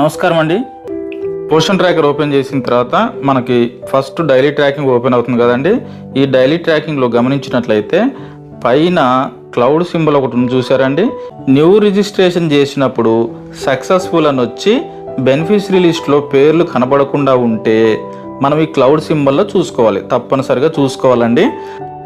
నమస్కారం అండి. Poshan tracker open చేసిన తర్వాత మనకి ఫస్ట్ డైలీ ట్రాకింగ్ ఓపెన్ అవుతుంది కదండి. ఈ డైలీ ట్రాకింగ్లో గమనించినట్లయితే పైన క్లౌడ్ సింబల్ ఒకటి ఉంది చూసారండి. న్యూ రిజిస్ట్రేషన్ చేసినప్పుడు సక్సెస్ఫుల్ అని వచ్చి బెనిఫిషరీ లిస్ట్లో పేర్లు కనబడకుండా ఉంటే మనం ఈ క్లౌడ్ సింబల్లో చూసుకోవాలి. తప్పనిసరిగా చూసుకోవాలండి.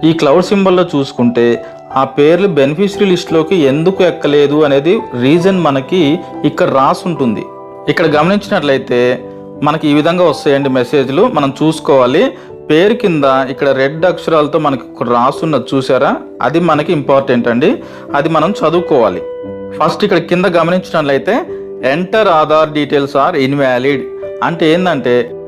ఈ క్లౌడ్ సింబల్లో చూసుకుంటే ఆ పేర్లు బెనిఫిషరీ లిస్ట్లోకి ఎందుకు ఎక్కలేదు అనేది రీజన్ మనకి ఇక్కడ రాసి ఉంటుంది ఇక్కడ గమనించినట్లయితే మనకి ఈ విధంగా వస్తాయండి మెసేజ్లు. మనం చూసుకోవాలి. పేరు కింద ఇక్కడ రెడ్ అక్షరాలతో మనకి ఇక్కడ రాసున్నది చూసారా? అది మనకి ఇంపార్టెంట్ అండి. అది మనం చదువుకోవాలి. ఫస్ట్ ఇక్కడ కింద గమనించినట్లయితే enter Aadhaar details are invalid. అంటే ఏంటంటే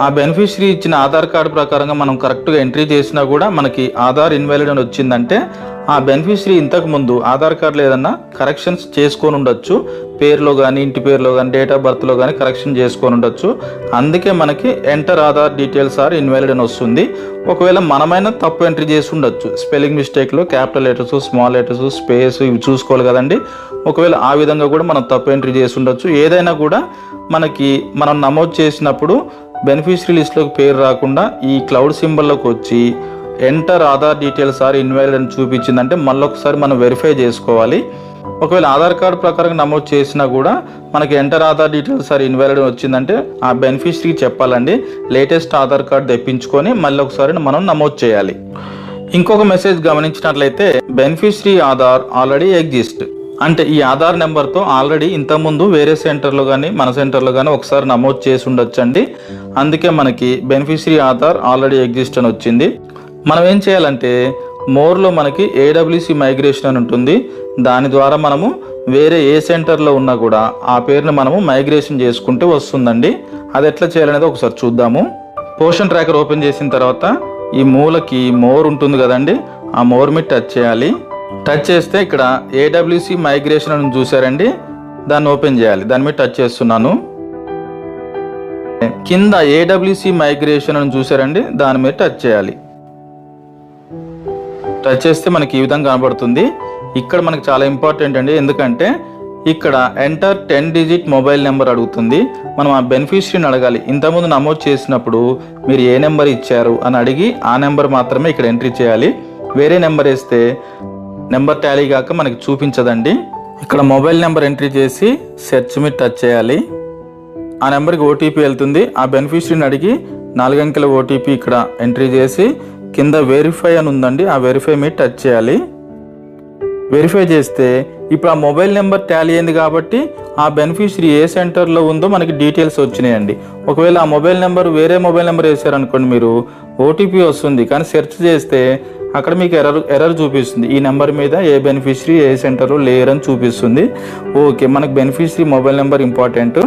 ఆ బెనిఫిషరీ ఇచ్చిన ఆధార్ కార్డు ప్రకారంగా మనం కరెక్ట్గా ఎంట్రీ చేసినా కూడా మనకి ఆధార్ ఇన్వాలిడ్ అని వచ్చిందంటే ఆ బెనిఫిషరీ ఇంతకు ముందు ఆధార్ కార్డులో ఏదన్నా కరెక్షన్స్ చేసుకొని ఉండొచ్చు. పేరులో కానీ ఇంటి పేరులో కానీ డేట్ ఆఫ్ బర్త్లో కానీ కరెక్షన్ చేసుకొని ఉండొచ్చు. అందుకే మనకి enter Aadhaar details are invalid అని వస్తుంది. ఒకవేళ మనమైనా తప్పు ఎంట్రీ చేసి ఉండొచ్చు. Spelling మిస్టేక్లో capital letters small letters space ఇవి చూసుకోవాలి కదండి. ఒకవేళ ఆ విధంగా కూడా మనం తప్పు ఎంట్రీ చేసి ఉండొచ్చు. ఏదైనా కూడా మనకి మనం నమోదు చేసినప్పుడు బెనిఫిషరీ లిస్ట్లోకి పేరు రాకుండా ఈ క్లౌడ్ సింబల్లోకి వచ్చి enter Aadhaar details are invalid అని చూపించిందంటే మళ్ళీ ఒకసారి మనం వెరిఫై చేసుకోవాలి. ఒకవేళ ఆధార్ కార్డు ప్రకారం నమోదు చేసినా కూడా మనకి enter Aadhaar details are invalid వచ్చిందంటే ఆ బెనిఫిషరీకి చెప్పాలండి. లేటెస్ట్ ఆధార్ కార్డు తెప్పించుకొని మళ్ళీ ఒకసారి మనం నమోదు చేయాలి. ఇంకొక మెసేజ్ గమనించినట్లయితే బెనిఫిషరీ ఆధార్ ఆల్రెడీ ఎగ్జిస్ట్. అంటే ఈ ఆధార్ నెంబర్తో ఆల్రెడీ ఇంతకుముందు వేరే సెంటర్లో కానీ మన సెంటర్లో కానీ ఒకసారి నమోదు చేసి ఉండొచ్చండి. అందుకే మనకి బెనిఫిషరీ ఆధార్ ఆల్రెడీ ఎగ్జిస్ట్ అని వచ్చింది. మనం ఏం చేయాలంటే మోర్లో మనకి ఏడబ్ల్యూసి మైగ్రేషన్ అని ఉంటుంది. దాని ద్వారా మనము వేరే ఏ సెంటర్లో ఉన్నా కూడా ఆ పేరుని మనము మైగ్రేషన్ చేసుకుంటే వస్తుందండి. అది ఎట్లా చేయాలనేది ఒకసారి చూద్దాము. పోషన్ ట్రాకర్ ఓపెన్ చేసిన తర్వాత ఈ మూలకి మోర్ ఉంటుంది కదండి. ఆ మోర్ మీద టచ్ చేయాలి. టచ్ చేస్తే ఇక్కడ ఏడబ్ల్యూసి మైగ్రేషన్ అని చూసారండి దాన్ని ఓపెన్ చేయాలి. దాని మీద టచ్ చేస్తున్నాను. కింద ఏడబ్ల్యూసి మైగ్రేషన్ అని చూసారండి దాని మీద టచ్ చేయాలి. టచ్ చేస్తే మనకి ఈ విధంగా కనబడుతుంది. ఇక్కడ మనకు చాలా ఇంపార్టెంట్ అండి. ఎందుకంటే ఇక్కడ enter ten digit mobile number అడుగుతుంది. మనం ఆ బెనిఫిషరీని అడగాలి. ఇంతకుముందు నమోదు చేసినప్పుడు మీరు ఏ నెంబర్ ఇచ్చారు అని అడిగి ఆ నెంబర్ మాత్రమే ఇక్కడ ఎంట్రీ చేయాలి. వేరే నెంబర్ వేస్తే నెంబర్ టాలీ కాక మనకి చూపించదండి. ఇక్కడ మొబైల్ నెంబర్ ఎంట్రీ చేసి సెర్చ్ మీద టచ్ చేయాలి. ఆ నెంబర్కి ఓటీపీ వెళ్తుంది. ఆ బెనిఫిషరీని అడిగి నాలుగంకెల ఓటీపీ ఇక్కడ ఎంట్రీ చేసి కింద వెరిఫై అని ఉందండి. ఆ వెరిఫై మీద టచ్ చేయాలి. వెరిఫై చేస్తే ఇప్పుడు ఆ మొబైల్ నెంబర్ ట్యాలీ అయింది కాబట్టి ఆ బెనిఫిషరీ ఏ సెంటర్లో ఉందో మనకి డీటెయిల్స్ వచ్చినాయండి. ఒకవేళ ఆ మొబైల్ నెంబర్ వేరే మొబైల్ నెంబర్ వేసారనుకోండి మీరు ఓటీపీ వస్తుంది. కానీ సెర్చ్ చేస్తే అక్కడ మీకు ఎర్రర్ ఎర్రర్ చూపిస్తుంది. ఈ నెంబర్ మీద ఏ బెనిఫిషరీ ఏ సెంటర్ లేరని చూపిస్తుంది. ఓకే మనకు బెనిఫిషరీ మొబైల్ నెంబర్ ఇంపార్టెంట్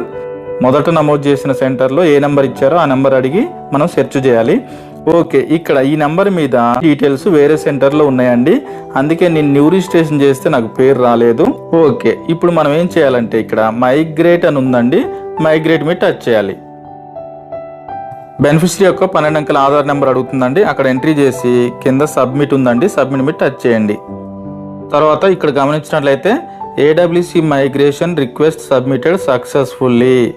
మొదట నమోదు చేసిన సెంటర్లో ఏ నెంబర్ ఇచ్చారో ఆ నెంబర్ అడిగి మనం సెర్చ్ చేయాలి. ఓకే ఇక్కడ ఈ నెంబర్ మీద డీటెయిల్స్ వేరే సెంటర్లో ఉన్నాయండి. అందుకే నేను న్యూ రిజిస్ట్రేషన్ చేస్తే నాకు పేరు రాలేదు. ఓకే ఇప్పుడు మనం ఏం చేయాలంటే ఇక్కడ మైగ్రేట్ అని ఉందండి. మైగ్రేట్ మీద టచ్ చేయాలి. బెనిఫిషరీ యొక్క పన్నెండు అంకెల ఆధార్ నెంబర్ అడుగుతుందండి. అక్కడ ఎంట్రీ చేసి కింద సబ్మిట్ ఉందండి. సబ్మిట్ మీద టచ్ చేయండి. తర్వాత ఇక్కడ గమనించినట్లయితే AWC migration request submitted successfully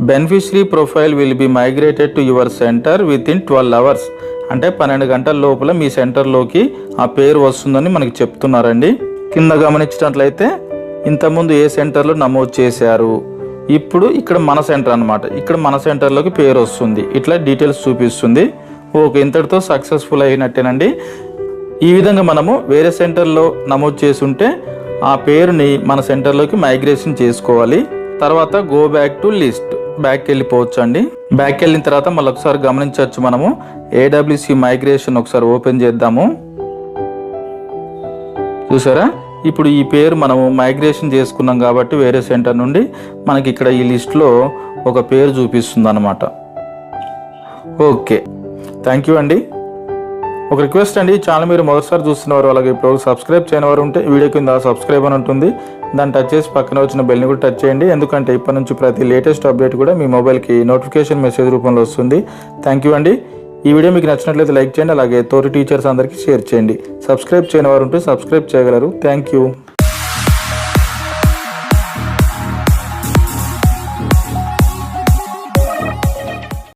beneficiary profile will be migrated to your centre within twelve hours అంటే పన్నెండు గంటల లోపల మీ సెంటర్లోకి ఆ పేరు వస్తుందని మనకి చెప్తున్నారండి. కింద గమనించినట్లయితే ఇంతకుముందు ఏ సెంటర్లో నమోదు చేశారు? ఇప్పుడు ఇక్కడ మన సెంటర్ అన్నమాట. ఇక్కడ మన సెంటర్లోకి పేరు వస్తుంది. ఇట్లా డీటెయిల్స్ చూపిస్తుంది. ఓకే ఇంతటితో సక్సెస్ఫుల్ అయినట్టేనండి. ఈ విధంగా మనము వేరే సెంటర్లో నమోదు చేసుంటే ఆ పేరుని మన సెంటర్లోకి మైగ్రేషన్ చేసుకోవాలి. తర్వాత go back to list back వెళ్ళిపోవచ్చు అండి బ్యాక్ వెళ్ళిన తర్వాత మళ్ళీ ఒకసారి గమనించవచ్చు మనము. ఏడబ్ల్యూసి మైగ్రేషన్ ఒకసారి ఓపెన్ చేద్దాము. చూసారా? ఇప్పుడు ఈ పేరు మనము మైగ్రేషన్ చేసుకున్నాం కాబట్టి వేరే సెంటర్ నుండి మనకి ఇక్కడ ఈ లిస్ట్లో ఒక పేరు చూపిస్తుంది అనమాట ఓకే. థ్యాంక్ యూ అండి. ఒక రిక్వెస్ట్ అండి ఛానల్ మీరు మొదటిసారి చూస్తున్నవారు అలాగే ఇప్పుడు సబ్స్క్రైబ్ చేయని వారు ఉంటే వీడియో కింద సబ్స్క్రైబ్ అని ఉంటుంది. దాన్ని టచ్ చేసి పక్కన వచ్చిన బెల్ని కూడా టచ్ చేయండి. ఎందుకంటే ఇప్పటి నుంచి ప్రతి లేటెస్ట్ అప్డేట్ కూడా మీ మొబైల్కి నోటిఫికేషన్ మెసేజ్ రూపంలో వస్తుంది. థ్యాంక్ యూ అండి. ఈ వీడియో మీకు నచ్చినట్లయితే లైక్ చేయండి అలాగే తోటి టీచర్స్ అందరికీ షేర్ చేయండి. సబ్స్క్రైబ్ చేయని వారు ఉంటే సబ్స్క్రైబ్ చేయగలరు. Thank you.